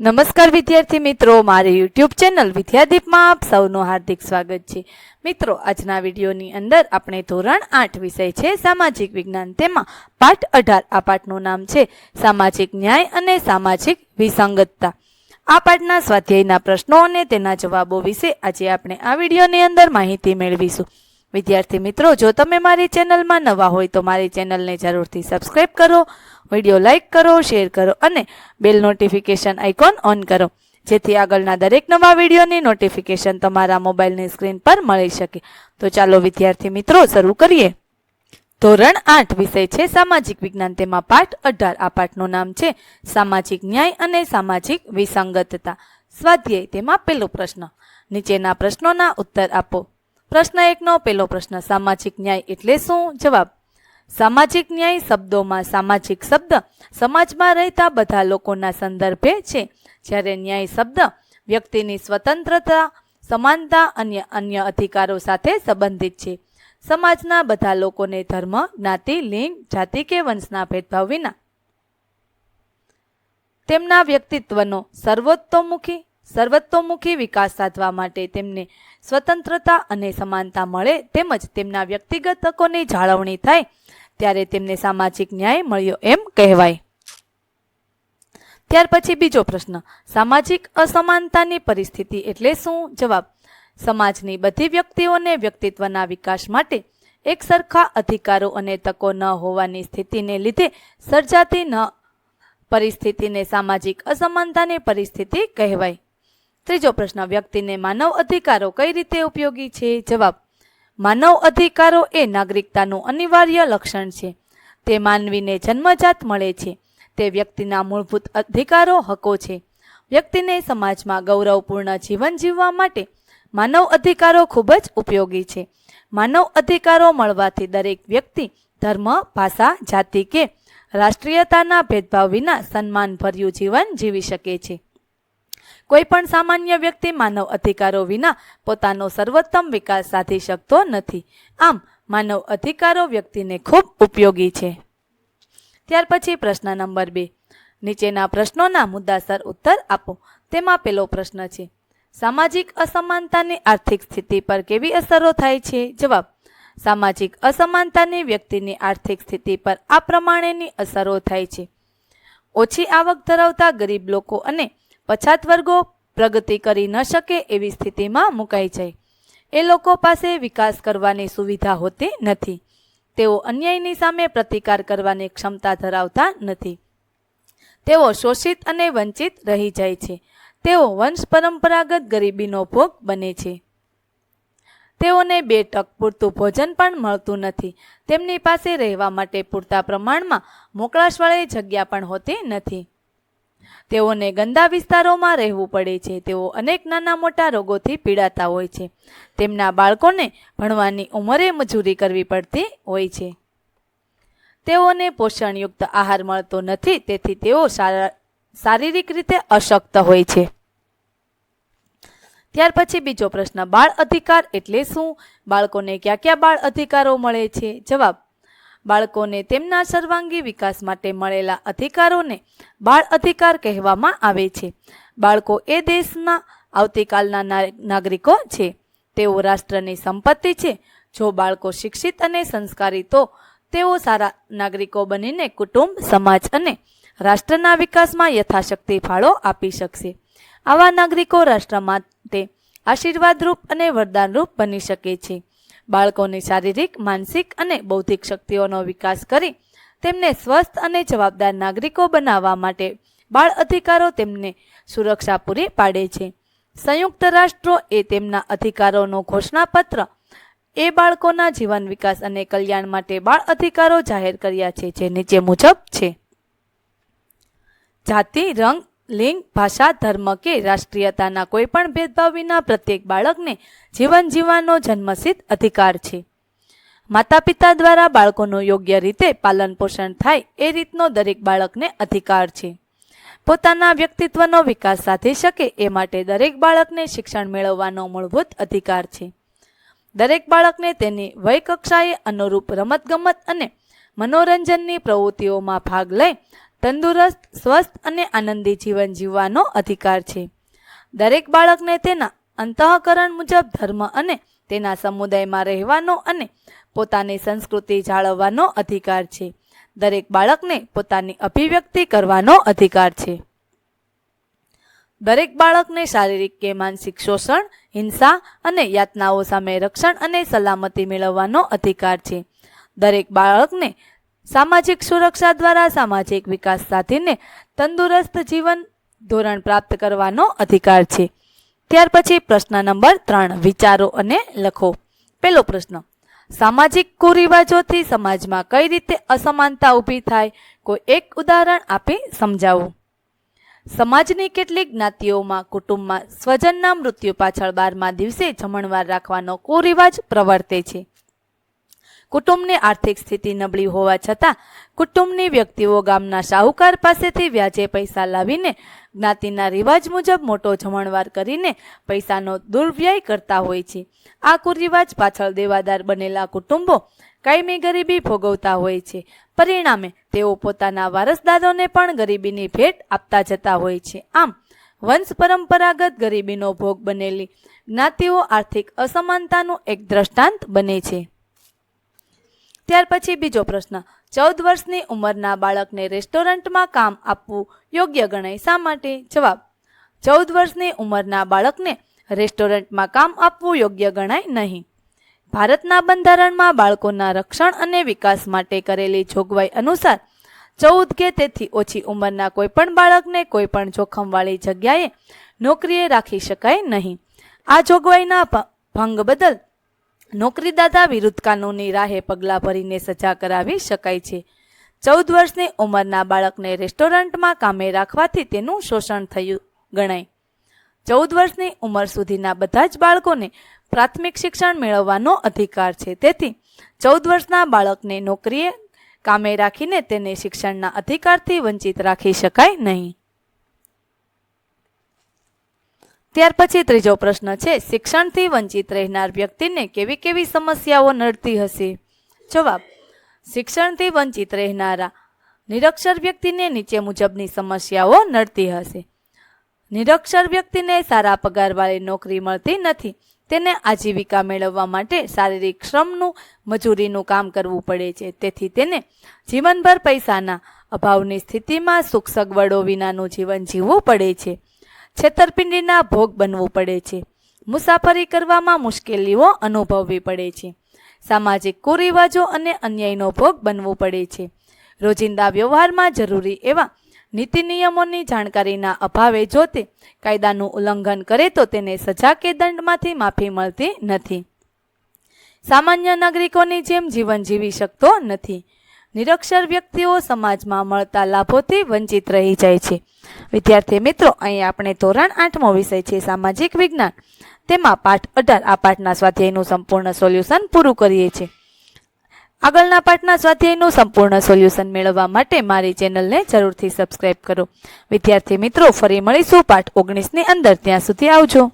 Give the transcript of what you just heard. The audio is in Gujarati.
નમસ્કાર વિદ્યાર્થી મિત્રો, મારી યુટ્યુબ ચેનલ વિદ્યાદીપમાં આપ સૌનું હાર્દિક સ્વાગત છે. મિત્રો, આજના વિડીયોની અંદર આપણે ધોરણ આઠ વિષય છે, સામાજિક વિજ્ઞાન. તેમાં પાઠ અઢાર, આ પાઠનું નામ છે, સામાજિક ન્યાય અને સામાજિક વિસંગતતા. આ પાઠના સ્વાધ્યાયના પ્રશ્નો અને તેના જવાબો વિશે આજે આપણે આ વિડીયોની અંદર માહિતી મેળવીશું. વિદ્યાર્થી મિત્રો, જો તમે મારી ચેનલમાં નવા હોય તો મારી ચેનલને જરૂરથી સબસ્ક્રાઇબ કરો વીડિયો લાઇક કરો, શેર કરો અને બેલ નોટિફિકેશન આઇકોન ઓન કરો, જેથી આગળના દરેક નવા વિડીયોની નોટિફિકેશન તમારા મોબાઈલની સ્ક્રીન પર મળી શકે. તો ચાલો, વિદ્યાર્થી મિત્રો, શરૂ કરીએ. ધોરણ આઠ, વિષય છે સામાજિક વિજ્ઞાન. તેમાં પાઠ અઢાર. આ પાઠનું નામ છે સામાજિક ન્યાય અને સામાજિક વિસંગતતા. સ્વાધ્યાય. તેમાં પહેલો પ્રશ્ન. નીચેના પ્રશ્નોના ઉત્તર આપો. પ્રશ્ન એકનો. પહેલો પ્રશ્ન, સામાજિક ન્યાય એટલે શું? જવાબ. સામાજિક ન્યાય શબ્દોમાં સામાજિક શબ્દ સમાજમાં રહેતા બધા લોકોના સંદર્ભે છે. જ્યારે ન્યાય શબ્દ વ્યક્તિની સ્વતંત્રતા, સમાનતા અને અન્ય અધિકારો સાથે સંબંધિત છે. સમાજના બધા લોકોને ધર્મ, જ્ઞાતિ, લિંગ, જાતિ કે વંશના ભેદભાવ વિના. તેમના વ્યક્તિત્વનો સર્વોત્તોમુખી સર્વતોમુખી વિકાસ સાધવા માટે તેમને સ્વતંત્રતા અને સમાનતા મળે, તેમજ તેમના વ્યક્તિગત તકોની જાળવણી થાય ત્યારે તેમને સામાજિક ન્યાય મળ્યો એમ કહેવાય. ત્યાર પછી બીજો પ્રશ્ન, સામાજિક અસમાનતાની પરિસ્થિતિ એટલે શું? જવાબ, સમાજની બધી વ્યક્તિઓને વ્યક્તિત્વના વિકાસ માટે એક સરખા અધિકારો અને તકો ન હોવાની સ્થિતિને લીધે સર્જાતી ન પરિસ્થિતિને સામાજિક અસમાનતાની પરિસ્થિતિ કહેવાય. ત્રીજો પ્રશ્ન, વ્યક્તિને માનવ અધિકારો કઈ રીતે ઉપયોગી છે? જવાબ માનવ અધિકારો એ નાગરિકતાનું અનિવાર્ય લક્ષણ છે. તે માનવીને જન્મજાત મળે છે. તે વ્યક્તિના મૂળભૂત અધિકારો હકો છે. વ્યક્તિને સમાજમાં ગૌરવપૂર્ણ જીવન જીવવા માટે માનવ અધિકારો ખૂબ જ ઉપયોગી છે. માનવ અધિકારો મળવાથી દરેક વ્યક્તિ, ધર્મ, ભાષા, જાતિ કે રાષ્ટ્રીયતાના ભેદભાવ વિના સન્માનભર્યું જીવન જીવી શકે છે. કોઈ પણ સામાન્ય વ્યક્તિ માનવ અધિકારો વિના પોતાનો સર્વોત્તમ વિકાસ સાધી શકતો નથી. આમ, માનવ અધિકારો વ્યક્તિને ખૂબ ઉપયોગી છે. ત્યાર પછી પ્રશ્ન નંબર બે. નીચેના પ્રશ્નોના મુદ્દાસર ઉત્તર આપો. તેમાં પેલો પ્રશ્ન છે, સામાજિક અસમાનતાની આર્થિક સ્થિતિ પર કેવી અસરો થાય છે? જવાબ, સામાજિક અસમાનતાની વ્યક્તિની આર્થિક સ્થિતિ પર આ પ્રમાણેની અસરો થાય છે. ઓછી આવક ધરાવતા ગરીબ લોકો અને પછાત વર્ગો પ્રગતિ કરી ન શકે એવી સ્થિતિમાં મુકાઈ જાય. એ લોકો પાસે વિકાસ કરવાની સુવિધા હોતી નથી. તેઓ અન્યાયની સામે પ્રતિકાર કરવાની ક્ષમતા ધરાવતા નથી. તેઓ શોષિત અને વંચિત રહી જાય છે. તેઓ વંશ પરંપરાગત ગરીબીનો ભોગ બને છે. તેઓને બે ટક પૂરતું ભોજન પણ મળતું નથી. તેમની પાસે રહેવા માટે પૂરતા પ્રમાણમાં મોકળાશવાળી જગ્યા પણ હોતી નથી. તેઓને ગંદા વિસ્તારોમાં રહેવું પડે છે. તેઓ અનેક નાના મોટા રોગોથી પીડાતા હોય છે. તેમના બાળકોને ભણવાની ઉંમરે મજૂરી કરવી પડતી હોય છે. તેઓને પોષણયુક્ત આહાર મળતો નથી, તેથી તેઓ શારીરિક રીતે અશક્ત હોય છે. ત્યાર પછી બીજો પ્રશ્ન, બાળ અધિકાર એટલે શું? બાળકોને કયા કયા બાળ અધિકારો મળે છે? જવાબ બાળકોને તેમના સર્વાંગી વિકાસ માટે મળેલા અધિકારોને બાળ અધિકાર કહેવામાં આવે છે. બાળકો એ દેશના આવતીકાલના નાગરિકો છે. તેઓ રાષ્ટ્રની સંપત્તિ છે. જો બાળકો શિક્ષિત અને સંસ્કારી તો તેઓ સારા નાગરિકો બનીને કુટુંબ, સમાજ અને રાષ્ટ્રના વિકાસમાં યથાશક્તિ ફાળો આપી શકશે. આવા નાગરિકો રાષ્ટ્ર માટે આશીર્વાદરૂપ અને વરદાનરૂપ બની શકે છે. બાળકોની શારીરિક, માનસિક અને બૌદ્ધિક શક્તિઓનો વિકાસ કરી તેમને સ્વસ્થ અને જવાબદાર નાગરિકો બનાવવા માટે બાળ અધિકારો તેમને સુરક્ષા પૂરી પાડે છે. સંયુક્ત રાષ્ટ્રો એ તેમના અધિકારોનો ઘોષણાપત્ર એ બાળકોના જીવન વિકાસ અને કલ્યાણ માટે બાળ અધિકારો જાહેર કર્યા છે, જે નીચે મુજબ છે. જાતિ, રંગ લિંગ, ભાષા, ધર્મ કે રાષ્ટ્રીયતાના કોઈ પણ ભેદભાવ વિના પ્રત્યેક બાળકને જીવન જીવવાનો જન્મસિદ્ધ અધિકાર છે. માતા પિતા દ્વારા બાળકોનું યોગ્ય રીતે પાલન પોષણ થાય એ રીતનો દરેક બાળકને અધિકાર છે. પોતાના વ્યક્તિત્વનો વિકાસ સાધી શકે એ માટે દરેક બાળકને શિક્ષણ મેળવવાનો મૂળભૂત અધિકાર છે. દરેક બાળકને તેની વય કક્ષાએ અનુરૂપ રમતગમત અને મનોરંજનની પ્રવૃત્તિઓમાં ભાગ લઈ તંદુરસ્ત, સ્વસ્થ અને આનંદી જીવન જીવવાનો અધિકાર છે. દરેક બાળકને તેના અંતઃકરણ મુજબ ધર્મ અને તેના સમુદાયમાં રહેવાનો અને પોતાની સંસ્કૃતિ જાળવવાનો અધિકાર છે. દરેક બાળકને પોતાની અભિવ્યક્તિ કરવાનો અધિકાર છે. દરેક બાળકને શારીરિક કે માનસિક શોષણ, હિંસા અને યાતનાઓ સામે રક્ષણ અને સલામતી મેળવવાનો અધિકાર છે. દરેક બાળકને સામાજિક સુરક્ષા દ્વારા સામાજિક વિકાસ સાધીને તંદુરસ્ત જીવન ધોરણ પ્રાપ્ત કરવાનો અધિકાર છે. ત્યાર પછી પ્રશ્ન નંબર ત્રણ, વિચારો અને લખો. પહેલો પ્રશ્ન, સામાજિક કુરિવાજોથી સમાજમાં કઈ રીતે અસમાનતા ઊભી થાય? કોઈ એક ઉદાહરણ આપી સમજાવો. સમાજની કેટલીક જ્ઞાતિઓમાં કુટુંબમાં સ્વજનના મૃત્યુ પાછળ બારમા દિવસે જમણવાર રાખવાનો કુરિવાજ પ્રવર્તે છે. કુટુંબની આર્થિક સ્થિતિ નબળી હોવા છતાં, કુટુંબની વ્યક્તિઓ ગામના શાહુકાર પાસેથી વ્યાજે પૈસા લાવીને જ્ઞાતિના રિવાજ મુજબ મોટો જમણવાર કરીને પૈસાનો દુર્વ્યય કરતા હોય છે. આ કુરિવાજ પાછળ દેવાદાર બનેલા કુટુંબો કાયમી ગરીબી ભોગવતા હોય છે. પરિણામે, તેઓ પોતાના વારસદારોને પણ ગરીબીની ભેટ આપતા જતા હોય છે. આમ વંશ પરંપરાગત ગરીબીનો ભોગ બનેલી જ્ઞાતિઓ આર્થિક અસમાનતાનું એક દ્રષ્ટાંત બને છે. ત્યાર પછી બીજો પ્રશ્ન. ચૌદ વર્ષની ઉંમરના બાળકને રેસ્ટોરન્ટમાં કામ આપવું યોગ્ય ગણાય શા માટે? જવાબ. ચૌદ વર્ષની ઉંમરના બાળકને રેસ્ટોરન્ટમાં કામ આપવું યોગ્ય ગણાય નહીં. ભારતના બંધારણમાં બાળકોના રક્ષણ અને વિકાસ માટે કરેલી જોગવાઈ અનુસાર ચૌદ કે તેથી ઓછી ઉંમરના કોઈપણ બાળકને કોઈપણ જોખમવાળી જગ્યાએ નોકરીએ રાખી શકાય નહીં. આ જોગવાઈના ભંગ બદલ નોકરીદાતા વિરુદ્ધ કાનૂની રાહે પગલાં ભરીને સજા કરાવી શકાય છે. ચૌદ વર્ષની ઉંમરના બાળકને રેસ્ટોરન્ટમાં કામે રાખવાથી તેનું શોષણ થયું ગણાય. ચૌદ વર્ષની ઉંમર સુધીના બધા જ બાળકોને પ્રાથમિક શિક્ષણ મેળવવાનો અધિકાર છે. તેથી ચૌદ વર્ષના બાળકને નોકરીએ કામે રાખીને તેને શિક્ષણના અધિકારથી વંચિત રાખી શકાય નહીં. ત્યાર પછી ત્રીજો પ્રશ્ન છે, શિક્ષણથી વંચિત રહેનાર વ્યક્તિને કેવી કેવી સમસ્યાઓ નડતી હશે? જવાબ, શિક્ષણથી વંચિત રહેનારા નિરક્ષર વ્યક્તિને નીચે મુજબની સમસ્યાઓ નડતી હશે. નિરક્ષર વ્યક્તિને સારા પગારવાળી નોકરી મળતી નથી. તેને આજીવિકા મેળવવા માટે શારીરિક શ્રમનું, મજૂરીનું કામ કરવું પડે છે. તેથી તેને જીવનભર પૈસાના અભાવની સ્થિતિમાં સુખ સગવડો વિનાનું જીવન જીવવું પડે છે. છેતરપિંડીના ભોગ બનવું પડે છે. મુસાફરી કરવામાં મુશ્કેલીઓ અનુભવવી પડે છે. સામાજિક કુરિવાજો અને અન્યાયનો ભોગ બનવું પડે છે. રોજિંદા વ્યવહારમાં જરૂરી એવા નીતિ નિયમોની જાણકારીના અભાવે જો તે કાયદાનું ઉલ્લંઘન કરે તો તેને સજા કે દંડમાંથી માફી મળતી નથી. સામાન્ય નાગરિકોની જેમ જીવન જીવી શકતો નથી. નિરક્ષર વ્યક્તિઓ સમાજમાં મળતા લાભોથી વંચિત રહી જાય છે. વિદ્યાર્થી મિત્રો, અહીં આપણે ધોરણ આઠમો વિષય છે, સામાજિક વિજ્ઞાન. તેમાં પાઠ અઢાર, આ પાઠના સ્વાધ્યાયનું સંપૂર્ણ સોલ્યુશન પૂરું કરીએ છીએ. આગળના પાઠના સ્વાધ્યાયનું સંપૂર્ણ સોલ્યુશન મેળવવા માટે મારી ચેનલને જરૂરથી સબસ્ક્રાઇબ કરો. વિદ્યાર્થી મિત્રો, ફરી મળીશું પાઠ ઓગણીસની અંદર. ત્યાં સુધી આવજો.